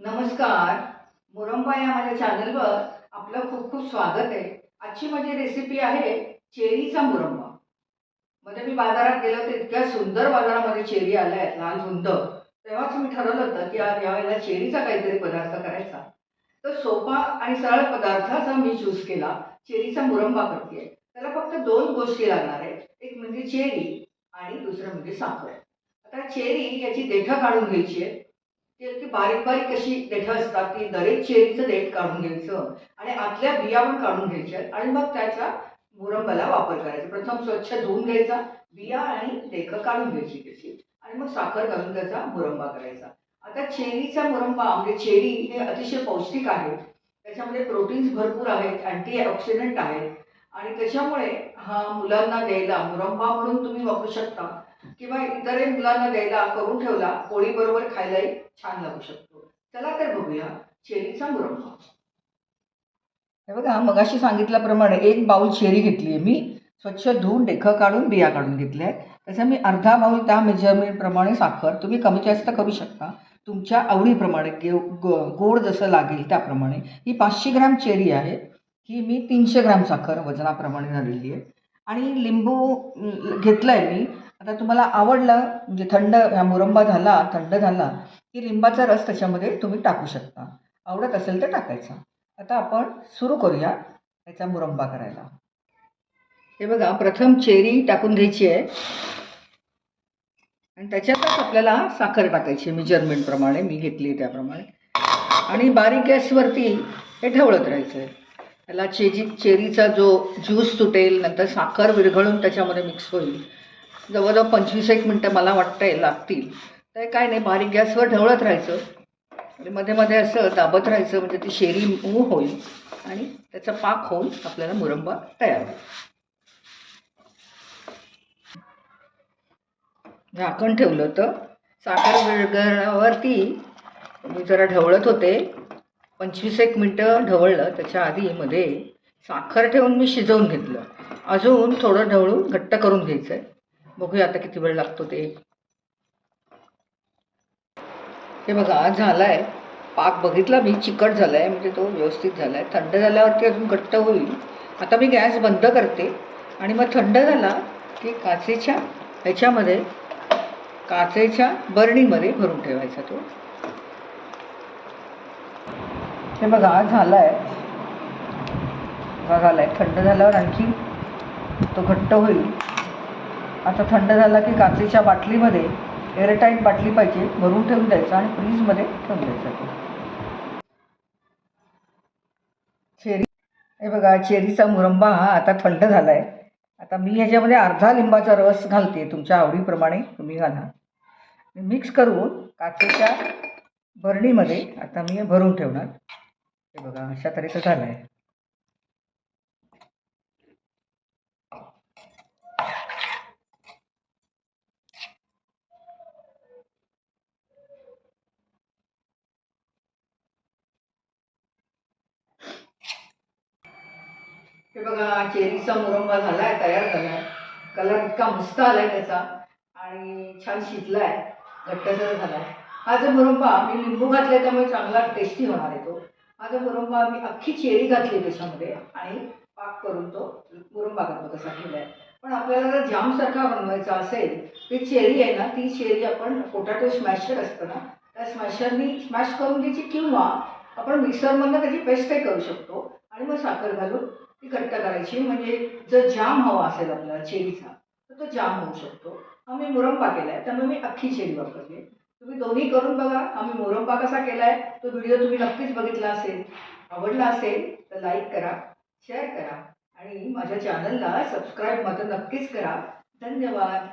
नमस्कार. मुरंबा या माझ्या चॅनलवर आपलं खूप खूप स्वागत आहे. आजची माझी रेसिपी आहे चेरीचा मुरंबा. म्हणजे मी बाजारात गेलो होते इतक्या सुंदर बाजारामध्ये चेरी आल्या आहेत लहान सुंदर तेव्हाच मी ठरवलं होतं की आज यावेळेला चेरीचा काहीतरी पदार्थ करायचा. तर सोपा आणि सरळ पदार्थाचा मी चूज केला चेरीचा मुरंबा करते त्याला फक्त दोन गोष्टी लागणार आहेत. एक म्हणजे चेरी आणि दुसरं म्हणजे साखर. आता चेरी याची देठं काढून घ्यायची आहे. ती अगदी बारीक बारीक अशी देठं असतात ती दरेक चेरीचं देठ काढून घ्यायचं आणि आतल्या बिया पण काढून घ्यायच्या आणि मग त्याचा मुरंबाला वापर करायचा. प्रथम स्वच्छ धुवून घ्यायचा बिया आणि देठं काढून घ्यायची त्याची आणि मग साखर घालून त्याचा मुरंबा करायचा. आता चेरीचा मुरंबा म्हणजे चेरी हे अतिशय पौष्टिक आहे. त्याच्यामध्ये प्रोटीन्स भरपूर आहेत अँटी ऑक्सिडंट आहेत आणि त्याच्यामुळे हा मुलांना द्यायला मुरंबा म्हणून तुम्ही वापरू शकता. किंवा इतरही मुलांना द्यायला करून ठेवला पोळीबरोबर खायलाही छान लागू शकतो. चला तर बघूया चेरीचा मुरंबा हे बघा मगाशी सांगितल्याप्रमाणे एक बाऊल चेरी घेतली आहे मी. स्वच्छ धुवून डेखं काढून बिया काढून घेतल्या आहेत त्याचा मी अर्धा बाऊल त्या मेजरमेंटप्रमाणे साखर. तुम्ही कमी जास्त करू शकता. तुमच्या आवडीप्रमाणे गे गोड जसं लागेल त्याप्रमाणे. ही पाचशे ग्रॅम चेरी आहे. ही मी तीनशे ग्रॅम साखर वजनाप्रमाणे झालेली आहे आणि लिंबू घेतलं आहे मी. आता तुम्हाला आवडलं म्हणजे थंड मुरंबा झाला थंड झाला की लिंबाचा रस त्याच्यामध्ये तुम्ही टाकू शकता. आवडत असेल तर टाकायचा. आता आपण सुरू करूया याचा मुरंबा करायला. हे बघा प्रथम चेरी टाकून घ्यायची आहे. आणि त्याच्यातच आपल्याला साखर टाकायची मेजरमेंटप्रमाणे मी घेतली त्याप्रमाणे. आणि बारीक गॅसवरती हे ढवळत राहायचं आहे त्याला चेजी चेरीचा जो ज्यूस सुटेल नंतर साखर विरघळून त्याच्यामध्ये मिक्स होईल. जवळजवळ पंचवीस एक मिनटं मला वाटतंय लागतील. तर काय नाही बारीक गॅसवर ढवळत राहायचं. आणि मध्ये मध्ये असं दाबत राहायचं म्हणजे ती शेरी मऊ होईल आणि त्याचा पाक होऊन आपल्याला मुरंबा तयार होईल. झाकण ठेवलं होतं. साखर विरगरावरती मी जरा ढवळत होते. पंचवीस एक मिनटं ढवळलं. त्याच्या आधी मध्ये साखर ठेवून मी शिजवून घेतलं. अजून थोडं ढवळून घट्ट करून घ्यायचं आहे बघूया आता किती वेळ लागतो ते. हे बघा झाला आहे पाक बघितला मी चिकट झाला आहे म्हणजे तो व्यवस्थित झाला आहे थंड झाल्यावरती अजून घट्ट होईल. आता मी गॅस बंद करते. आणि मग थंड झाला की काचेच्या ह्याच्यामध्ये काचेच्या बरणीमध्ये भरून ठेवायचा तो. हे बघा झाला आहे झाला आहे थंड झाल्यावर आणखी तो घट्ट होईल. आता थंड झाला की काचेच्या बाटलीमध्ये एअरटाईट बाटली पाहिजे भरून ठेवून द्यायचं आणि फ्रीजमध्ये ठेवून द्यायचं. तो चेरी हे बघा चेरीचा मुरंबा हा आता थंड झाला आहे आता मी ह्याच्यामध्ये अर्धा लिंबाचा रस घालते तुमच्या आवडीप्रमाणे तुम्ही घाला. मिक्स करून काचेच्या बरणीमध्ये आता मी भरून ठेवणार. हे बघा अशा तऱ्हेचं झालं आहे हे बघा चेरीचा मुरंबा झाला आहे तयार झाला आहे कलर इतका मस्त आला आहे त्याचा. आणि छान शिजला आहे घट्टसर झाला आहे हा जो मुरंबा मी लिंबू घातले त्यामुळे चांगला टेस्टी होणार आहे तो. हा जो मुरंबा मी अख्खी चेरी घातली त्याच्यामध्ये आणि पाक करून तो मुरंबा करतो तसा केला आहे पण आपल्याला जर जामसारखा बनवायचा असेल ती चेरी आहे ना ती चेरी आपण पोटॅटो स्मॅशर असतं ना त्या स्मॅशरनी स्मॅश करून घ्यायची किंवा आपण मिक्सरमधनं त्याची पेस्टही करू शकतो. आणि मग साखर घालून ती घट्ट करायची. म्हणजे जर जाम हवा असेल आपल्याला चेरीचा तर तो जाम होऊ शकतो. आम्ही मुरंबा केला आहे त्यामुळे मी अख्खी चेरी वापरली तुम्ही दोन्ही करून बघा. आम्ही मुरंबा कसा केला आहे तो व्हिडिओ तुम्ही नक्कीच बघितला असेल. आवडला असेल तर लाईक करा शेअर करा. आणि माझ्या चॅनलला सबस्क्राईब मात्र नक्कीच करा. धन्यवाद.